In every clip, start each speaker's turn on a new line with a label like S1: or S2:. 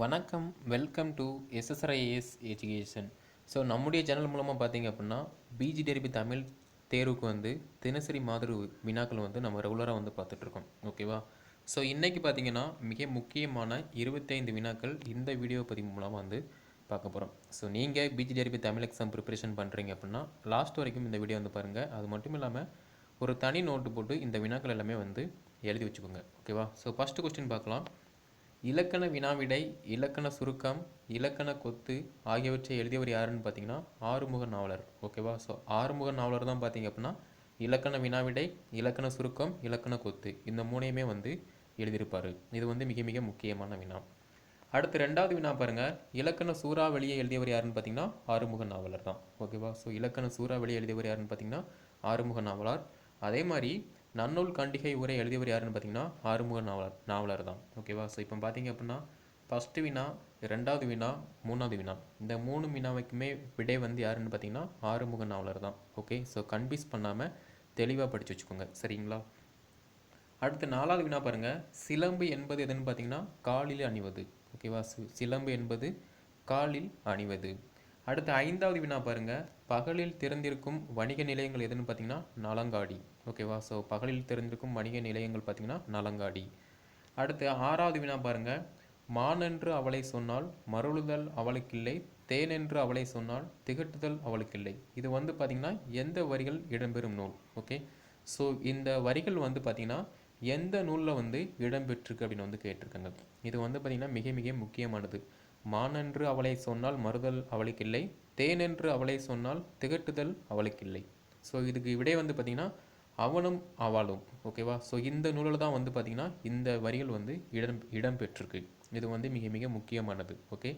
S1: வணக்கம் welcome to SSRIS education so நம்முடைய channel மூலமாக பார்த்தீங்க அப்படின்னா பிஜி டெரிபி தமிழ் தேர்வுக்கு வந்து தினசரி மாதிரி வினாக்கள் வந்து நம்ம ரெகுலராக வந்து பார்த்துட்ருக்கோம் ஓகேவா ஸோ இன்றைக்கி பார்த்தீங்கன்னா மிக முக்கியமான இருபத்தைந்து வினாக்கள் இந்த வீடியோ பதிவு மூலமாக வந்து பார்க்க போகிறோம் ஸோ நீங்கள் PG TRB Tamil exam preparation பண்ணுறீங்க அப்படின்னா லாஸ்ட் வரைக்கும் இந்த வீடியோ வந்து பாருங்கள் அது மட்டும் இல்லாமல் ஒரு தனி நோட்டு போட்டு இந்த வினாக்கள் எல்லாமே வந்து எழுதி வச்சுக்கோங்க. ஓகேவா ஸோ ஃபஸ்ட்டு கொஸ்டின் பார்க்கலாம். இலக்கண வினாவிடை இலக்கண சுருக்கம் இலக்கண கொத்து ஆகியவற்றை எழுதியவர் யாருன்னு பார்த்தீங்கன்னா ஆறுமுக நாவலர். ஓகேவா? ஸோ ஆறுமுக நாவலர் தான் பார்த்தீங்க அப்படின்னா இலக்கண வினாவிடை இலக்கண சுருக்கம் இலக்கண கொத்து இந்த மூணையுமே வந்து எழுதியிருப்பார். இது வந்து மிக மிக முக்கியமான வினா. அடுத்து ரெண்டாவது வினா பாருங்க. இலக்கண சூறாவளியை எழுதியவர் யாருன்னு பார்த்தீங்கன்னா ஆறுமுக நாவலர் தான். ஓகேவா? ஸோ இலக்கண சூறாவளியை எழுதியவர் யாருன்னு பார்த்தீங்கன்னா ஆறுமுக நாவலர். அதே மாதிரி நன்னூல் கண்டிகை உரை எழுதியவர் யாருன்னு பார்த்தீங்கன்னா ஆறுமுக நாவலர் நாவலர் தான். ஓகேவா ஸோ இப்போ பார்த்தீங்க அப்படின்னா ஃபஸ்ட்டு வினா ரெண்டாவது வினா மூணாவது வினா. இந்த மூணு வினாவைக்குமே விடை வந்து யாருன்னு பார்த்தீங்கன்னா ஆறுமுக நாவலர் தான். ஓகே ஸோ கன்ஃபியூஸ் பண்ணாமல் தெளிவாக படித்து வச்சுக்கோங்க. சரிங்களா? அடுத்து நாலாவது வினா பாருங்கள் சிலம்பு என்பது எதுன்னு பார்த்தீங்கன்னா காலில் அணிவது. ஓகேவா சிலம்பு என்பது காலில் அணிவது. அடுத்து ஐந்தாவது வினா பாருங்க. பகலில் திறந்திருக்கும் வணிக நிலையங்கள் எதுன்னு பார்த்தீங்கன்னா நலங்காடி. ஓகேவா ஸோ பகலில் திறந்திருக்கும் வணிக நிலையங்கள் பார்த்தீங்கன்னா நலங்காடி. அடுத்து ஆறாவது வினா பாருங்க. மானென்று அவளை சொன்னால் மருளுதல் அவளுக்கில்லை தேனென்று அவளை சொன்னால் திகட்டுதல் அவளுக்கில்லை. இது வந்து பார்த்திங்கன்னா எந்த வரிகள் இடம்பெறும் நூல்? ஓகே ஸோ இந்த வரிகள் வந்து பார்த்தீங்கன்னா எந்த நூலில் வந்து இடம்பெற்றிருக்கு அப்படின்னு வந்து கேட்டிருக்காங்க. இது வந்து பார்த்திங்கன்னா மிக மிக முக்கியமானது. மானென்று அவளை சொன்னால் மறுதல் அவளுக்கில்லை தேனென்று அவளை சொன்னால் திகட்டுதல் அவளுக்கில்லை. ஸோ இதுக்கு விடை வந்து பார்த்திங்கன்னா அவனும் அவளும் ஓகேவா ஸோ இந்த நூலில் தான் வந்து பார்த்திங்கன்னா இந்த வரிகள் வந்து இடம் இடம்பெற்றிருக்கு இது வந்து மிக மிக முக்கியமானது ஓகே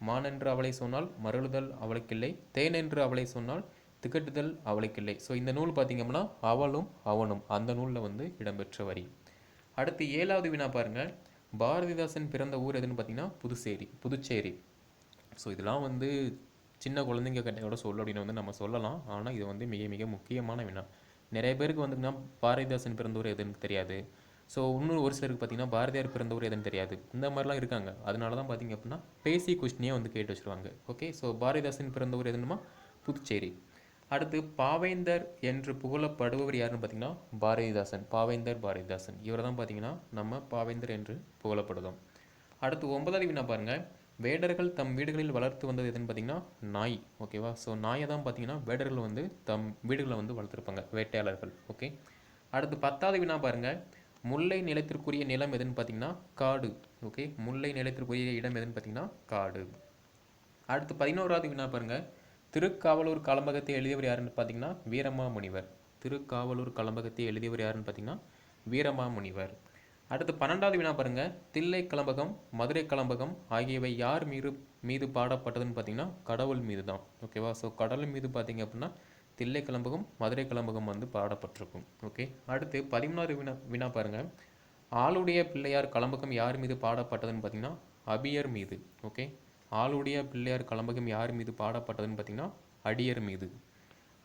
S1: மானென்று அவளை சொன்னால் மருளுதல் அவளுக்கில்லை தேனென்று அவளை சொன்னால் திகட்டுதல் அவளுக்கில்லை. ஸோ இந்த நூல் பார்த்தீங்கன்னா அவளும் அவனும் அந்த நூலில் வந்து இடம்பெற்ற வரி. அடுத்து ஏழாவது வினா பாருங்கள் பாரதிதாசன் பிறந்த ஊர் எதுன்னு பார்த்தீங்கன்னா புதுச்சேரி புதுச்சேரி. ஸோ இதெல்லாம் வந்து சின்ன குழந்தைங்க கிட்ட சொல்ல அப்படின்னு வந்து நம்ம சொல்லலாம். ஆனால் இது வந்து மிக மிக முக்கியமான வினா. நிறைய பேருக்கு வந்துங்கன்னா பாரதிதாசன் பிறந்த ஊர் எதுன்னு தெரியாது. ஸோ இன்னொரு ஒரு சிலருக்கு பார்த்தீங்கன்னா பாரதியார் பிறந்த ஊர் எதுன்னு தெரியாது. இந்த மாதிரிலாம் இருக்காங்க. அதனால தான் பார்த்தீங்க அப்படின்னா பேசி கொஸ்டினே வந்து கேட்டு வச்சுருவாங்க. ஓகே ஸோ பாரதிதாசன் பிறந்த ஊர் எதுன்னுமா? புதுச்சேரி. அடுத்து பாவேந்தர் என்று புகழப்படுபவர் யாருன்னு பார்த்தீங்கன்னா பாரதிதாசன் பாவேந்தர் பாரதிதாசன். இவர் தான் பார்த்தீங்கன்னா நம்ம பாவேந்தர் என்று புகழப்படுதோம் அடுத்து ஒன்பதாவது வினா பாருங்கள் வேடர்கள் தம் வீடுகளில் வளர்த்து வந்தது எதுன்னு பார்த்தீங்கன்னா நாய். ஓகேவா ஸோ நாயை தான் பார்த்தீங்கன்னா வேடர்கள் வந்து தம் வீடுகளை வந்து வளர்த்துருப்பாங்க வேட்டையாளர்கள். ஓகே அடுத்து பத்தாவது வினா பாருங்கள் முல்லை நிலத்திற்குரிய நிலம் எதுன்னு பார்த்தீங்கன்னா காடு. ஓகே முல்லை நிலத்திற்குரிய இடம் எதுன்னு பார்த்தீங்கன்னா காடு. அடுத்து பதினோராவது வினா பாருங்கள் திருக்காவலூர் கலம்பகத்தை எழுதியவர் யாருன்னு பார்த்தீங்கன்னா வீரமாமுனிவர். திருக்காவலூர் கலம்பகத்தை எழுதியவர் யாருன்னு பார்த்தீங்கன்னா வீரமாமுனிவர். அடுத்து பன்னெண்டாவது வினா பாருங்கள் தில்லை கலம்பகம் மதுரை கலம்பகம் ஆகியவை யார் மீது மீது பாடப்பட்டதுன்னு பார்த்தீங்கன்னா கடவுள் மீது தான் ஓகேவா ஸோ கடவுள் மீது பார்த்தீங்க அப்படின்னா தில்லை கலம்பகம் மதுரை கலம்பகம் வந்து பாடப்பட்டிருக்கும். ஓகே அடுத்து பதிமூணாவது வினா வினா பாருங்கள் ஆளுடைய பிள்ளையார் கலம்பகம் யார் மீது பாடப்பட்டதுன்னு பார்த்தீங்கன்னா அபியர் மீது. ஓகே ஆளுடைய பிள்ளையார் கலம்பகம் யார் மீது பாடப்பட்டதுன்னு பார்த்தீங்கன்னா அடியர் மீது.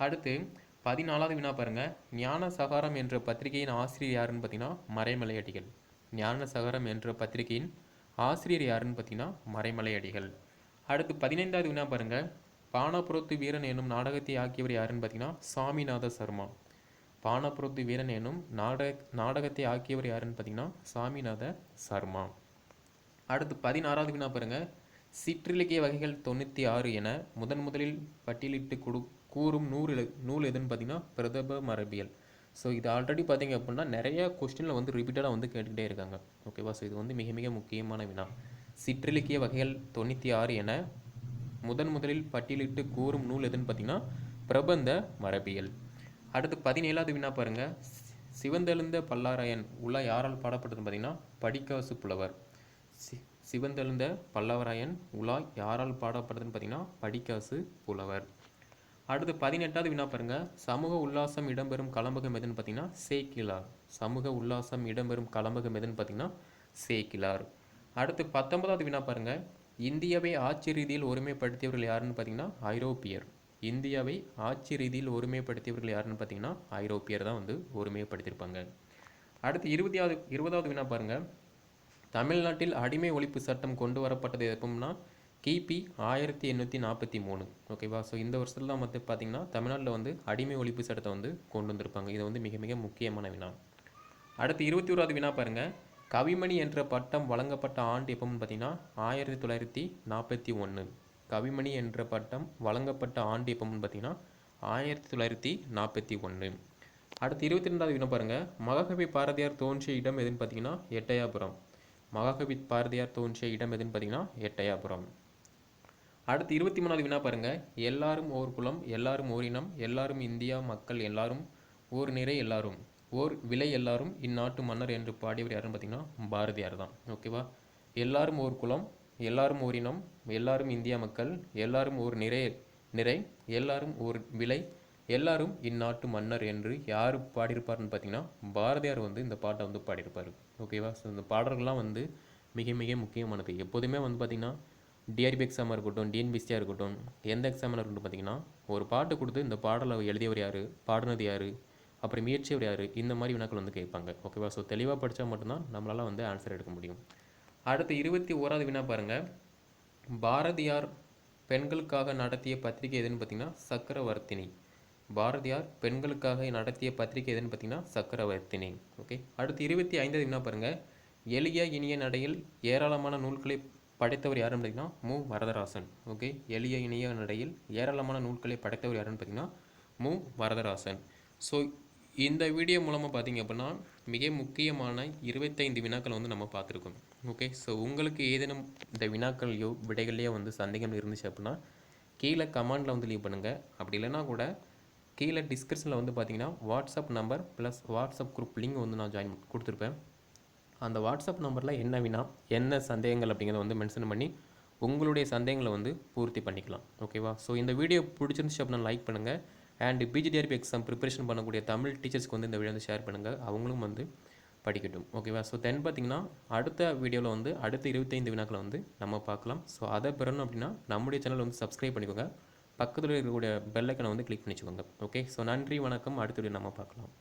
S1: அடுத்து பதினாலாவது வினா பாருங்கள் ஞான சகாரம் என்ற பத்திரிகையின் ஆசிரியர் யாருன்னு பார்த்தீங்கன்னா மறைமலை அடிகள் ஞான சகாரம் என்ற பத்திரிகையின் ஆசிரியர் யாருன்னு பார்த்தீங்கன்னா மறைமலை அடிகள் அடுத்து பதினைந்தாவது வினா பாருங்கள் பானபுரத்து வீரன் என்னும் நாடகத்தை ஆக்கியவர் யாருன்னு பார்த்தீங்கன்னா சாமிநாத சர்மா. பானபுரத்து வீரன் என்னும் நாடக நாடகத்தை ஆக்கியவர் யாருன்னு பார்த்தீங்கன்னா சாமிநாத சர்மா. அடுத்து பதினாறாவது வினா பாருங்கள் சிற்றிலக்கிய வகைகள் தொண்ணூற்றி ஆறு என முதன் முதலில் பட்டியலிட்டு கொடு கூறும் நூறு நூல் எதுன்னு பார்த்தீங்கன்னா பிரதப மரபியல். ஸோ இது ஆல்ரெடி பார்த்தீங்க அப்படின்னா நிறைய கொஸ்டினில் வந்து ரிப்பீட்டடாக வந்து கேட்டுக்கிட்டே இருக்காங்க. ஓகேவா ஸோ இது வந்து மிக மிக முக்கியமான வினா. சிற்றிலக்கிய வகைகள் தொண்ணூற்றி ஆறு என முதன் முதலில் பட்டியலிட்டு கூறும் நூல் எதுன்னு பார்த்தீங்கன்னா பிரபந்த மரபியல். அடுத்து பதினேழாவது வினா பாருங்கள் சிவந்தெழுந்த பல்லாராயன் உள்ள யாரால் பாடப்பட்டதுன்னு பார்த்தீங்கன்னா படிக்காசு புலவர். சி சிவந்தெழுந்த பல்லவராயன் உலா யாரால் பாடப்படுதுன்னு பார்த்தீங்கன்னா படிக்காசு புலவர். அடுத்து பதினெட்டாவது வினா பாருங்க. சமூக உல்லாசம் இடம்பெறும் கலம்பகம் எதுன்னு பார்த்தீங்கன்னா சேக்கிலார் சமூக உல்லாசம் இடம்பெறும் கலம்பகம் எதுன்னு பார்த்தீங்கன்னா சேக்கிலார் அடுத்து பத்தொன்பதாவது வினா பாருங்க. இந்தியாவை ஆட்சி ரீதியில் ஒருமைப்படுத்தியவர்கள் யாருன்னு பார்த்தீங்கன்னா ஐரோப்பியர். இந்தியாவை ஆட்சி ரீதியில் ஒருமைப்படுத்தியவர்கள் யாருன்னு பார்த்தீங்கன்னா ஐரோப்பியர் தான் வந்து ஒருமைப்படுத்தியிருப்பாங்க. அடுத்து இருபதாவது இருபதாவது வினா பாருங்கள் தமிழ்நாட்டில் அடிமை ஒழிப்பு சட்டம் கொண்டு வரப்பட்டது எப்போம்னா கிபி ஆயிரத்தி எண்ணூற்றி நாற்பத்தி மூணு. ஓகேவா ஸோ இந்த வருஷத்தில் தான் வந்து பார்த்திங்கன்னா தமிழ்நாட்டில் வந்து அடிமை ஒழிப்பு சட்டத்தை வந்து கொண்டு வந்திருப்பாங்க. இது வந்து மிக மிக முக்கியமான வினா. அடுத்து இருபத்தி ஓராவது வினா பாருங்கள் கவிமணி என்ற பட்டம் வழங்கப்பட்ட ஆண்டு எப்போன்னு பார்த்தீங்கன்னா ஆயிரத்தி தொள்ளாயிரத்தி நாற்பத்தி ஒன்று கவிமணி என்ற பட்டம் வழங்கப்பட்ட ஆண்டு எப்போன்னு பார்த்தீங்கன்னா ஆயிரத்தி தொள்ளாயிரத்தி நாற்பத்தி ஒன்று அடுத்து இருபத்தி ரெண்டாவது வினா பாருங்கள் மகாகவி பாரதியார் தோன்றிய இடம் எதுன்னு பார்த்தீங்கன்னா எட்டயாபுரம். மகாகவி பாரதியார் தோன்றிய இடம் எதுன்னு பார்த்தீங்கன்னா எட்டயாபுரம் அடுத்து இருபத்தி மூணாவது வினா பாருங்க. எல்லாரும் ஓர் குலம் எல்லாரும் ஓரினம் எல்லாரும் இந்தியா மக்கள் எல்லாரும் ஓர் நிறை எல்லாரும் ஓர் விலை எல்லாரும் இந்நாட்டு மன்னர் என்று பாடியவர் யாருன்னு பார்த்தீங்கன்னா பாரதியார் தான். ஓகேவா எல்லாரும் ஓர் குலம் எல்லாரும் ஓரினம் எல்லாரும் இந்தியா மக்கள் எல்லாரும் ஓர் நிறை நிறை எல்லாரும் ஓர் விலை எல்லாரும் இந்நாட்டு மன்னர் என்று யார் பாடியிருப்பார்னு பார்த்தீங்கன்னா பாரதியார் வந்து இந்த பாட்டை வந்து பாடியிருப்பார். ஓகேவா ஸோ இந்த பாடல்கள்லாம் வந்து மிக மிக முக்கியமானது. எப்போதுமே வந்து பார்த்திங்கன்னா டிஆர்பி எக்ஸாமாக இருக்கட்டும் டிஎன்பிசியாக இருக்கட்டும் எந்த எக்ஸாமாக இருக்கட்டும் பார்த்தீங்கன்னா ஒரு பாட்டு கொடுத்து இந்த பாடலை எழுதியவர் யார் பாடினது யார் அப்புறம் முயற்சியவர் யார் இந்த மாதிரி வினாக்கள் வந்து கேட்பாங்க. ஓகேவா ஸோ தெளிவாக படித்தா மட்டும்தான் நம்மளால் வந்து ஆன்சர் எடுக்க முடியும். அடுத்து இருபத்தி ஓராவது வினா பாருங்கள் பாரதியார் பெண்களுக்காக நடத்திய பத்திரிகை எதுன்னு பார்த்தீங்கன்னா சக்கரவர்த்தினி. பாரதியார் பெண்களுக்காக நடத்திய பத்திரிகை எதுன்னு பார்த்தீங்கன்னா சக்கரவர்த்தினி. ஓகே அடுத்து இருபத்தி ஐந்தாவது வினா பாருங்கள் எளிய இனிய நடையில் ஏராளமான நூல்களை படைத்தவர் யாருன்னு பார்த்தீங்கன்னா மு. வரதராசன். ஓகே எளிய இனிய நடையில் ஏராளமான நூல்களை படைத்தவர் யாருன்னு பார்த்தீங்கன்னா மு. வரதராசன். ஸோ இந்த வீடியோ மூலமாக பார்த்தீங்க அப்படின்னா மிக முக்கியமான இருபத்தைந்து வினாக்கள் வந்து நம்ம பார்த்துருக்கோம். ஓகே ஸோ உங்களுக்கு ஏதேனும் இந்த வினாக்கள்லையோ விடைகள்லையோ வந்து சந்தேகம் இருந்துச்சு அப்படின்னா கீழே கமெண்டில் வந்து லீவ் பண்ணுங்கள் அப்படி இல்லைன்னா கூட கீழே டிஸ்கிரிப்ஷனில் வந்து பார்த்தீங்கன்னா WhatsApp number plus WhatsApp group link வந்து நான் ஜாயின் கொடுத்துருப்பேன். அந்த வாட்ஸ்அப் நம்பரில் என்ன வினா என்ன சந்தேகங்கள் அப்படிங்கிறத வந்து மென்ஷன் பண்ணி உங்களுடைய சந்தேகங்களை வந்து பூர்த்தி பண்ணிக்கலாம். ஓகேவா ஸோ இந்த வீடியோ பிடிச்சிருந்துச்சு அப்படின்னா லைக் பண்ணுங்கள் அண்ட் பிஜிடிஆர்பி எக்ஸாம் ப்ரிப்பரேஷன் பண்ணக்கூடிய தமிழ் டீச்சர்ஸ்க்கு வந்து இந்த வீடியோ வந்து ஷேர் பண்ணுங்கள் அவங்களும் வந்து படிக்கட்டும். ஓகேவா ஸோ தென் பார்த்தீங்கன்னா அடுத்த வீடியோவில் வந்து அடுத்த இருபத்தைந்து வினாக்களை வந்து நம்ம பார்க்கலாம். ஸோ அதை பெறணும் அப்படின்னா நம்முடைய சேனல் வந்து சப்ஸ்கிரைப் பண்ணிக்கோங்க. பக்கத்தில் இருக்கக்கூடிய பெல்லைக்கனை வந்து கிளிக் பண்ணிச்சுக்கோங்க ஓகே ஸோ நன்றி வணக்கம். அடுத்த வீடியோ நம்ம பார்க்கலாம்.